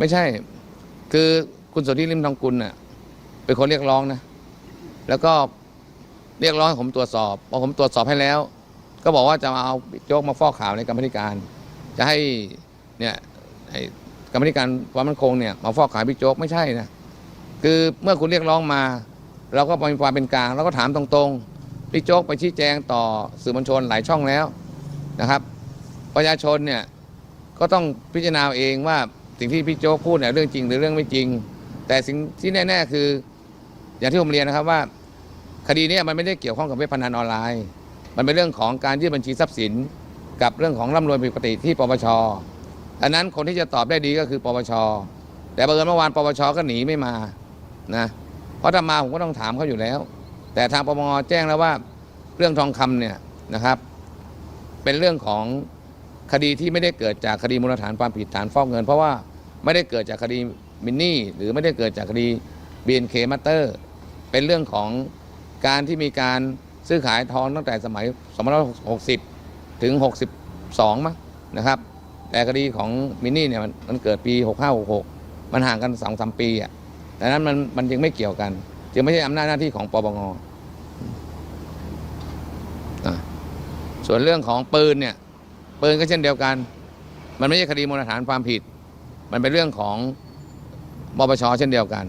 ไม่ใช่ คือคุณสุทธิริมทองกุลน่ะเป็นคนเรียกร้องนะ แล้วก็เรียกร้องให้ผมตรวจสอบพอผมตรวจสอบให้แล้ว ก็บอกว่าจะมาเอาพิโจ๊กมาฟอกข่าวในกรรมธิการ จะให้เนี่ยกรรมธิการความมั่นคงเนี่ยมาฟอกข่าวบิ๊กโจ๊กไม่ใช่นะคือเมื่อคุณเรียกร้องมา เราก็มีความเป็นกลางเราก็ถามตรงๆบิ๊กโจ๊กไปชี้แจงต่อสื่อมวลชนหลายช่องแล้วนะครับ ประชาชนเนี่ยก็ต้องพิจารณาเองว่า สิ่งที่พี่โจ๊กพูดเนี่ยเรื่องจริงหรือเรื่องไม่จริง แต่สิ่งที่แน่ ๆ คือ อย่างที่ผมเรียนนะครับว่า คดีนี้มันไม่ได้เกี่ยวข้องกับเว็บพนันออนไลน์ มันเป็นเรื่องของการยื่นบัญชีทรัพย์สิน กับเรื่องของร่ำรวยผิดปกติที่ปปชอันนั้นคนที่จะตอบได้ดีก็คือ ปปชแต่บังเอิญเมื่อวานปปชก็หนีไม่มานะเพราะถ้ามาผมก็ต้องถามเขาอยู่แล้ว แต่ทางปปงแจ้งแล้วว่าเรื่องทองคำเนี่ยนะครับ เป็นเรื่องของ คดีที่ไม่ได้เกิดจากคดีมูลฐานความผิดฐานฟอกเงิน เพราะว่าไม่ได้เกิดจากคดีมินนี่ หรือไม่ได้เกิดจากคดี BNK m a t t e r เป็นเรื่องของการที่มีการซื้อขายทองตั้งแต่สมัย 2560 ถึง 62มั้งนะครับ แต่คดีของมินนี่เนี่ยมันมันเกิดปี 6566 มันห่างกัน 2-3 ปีอะดังนั้นมันมันยังไม่เกี่ยวกัน จึงไม่ใช่อำนาจหน้าที่ของปปงส่วนเรื่องของปืนเนี่ย ปืนก็เช่นเดียวกัน มันไม่ใช่คดีมูลฐานความผิด มันเป็นเรื่องของปปชเช่นเดียวกัน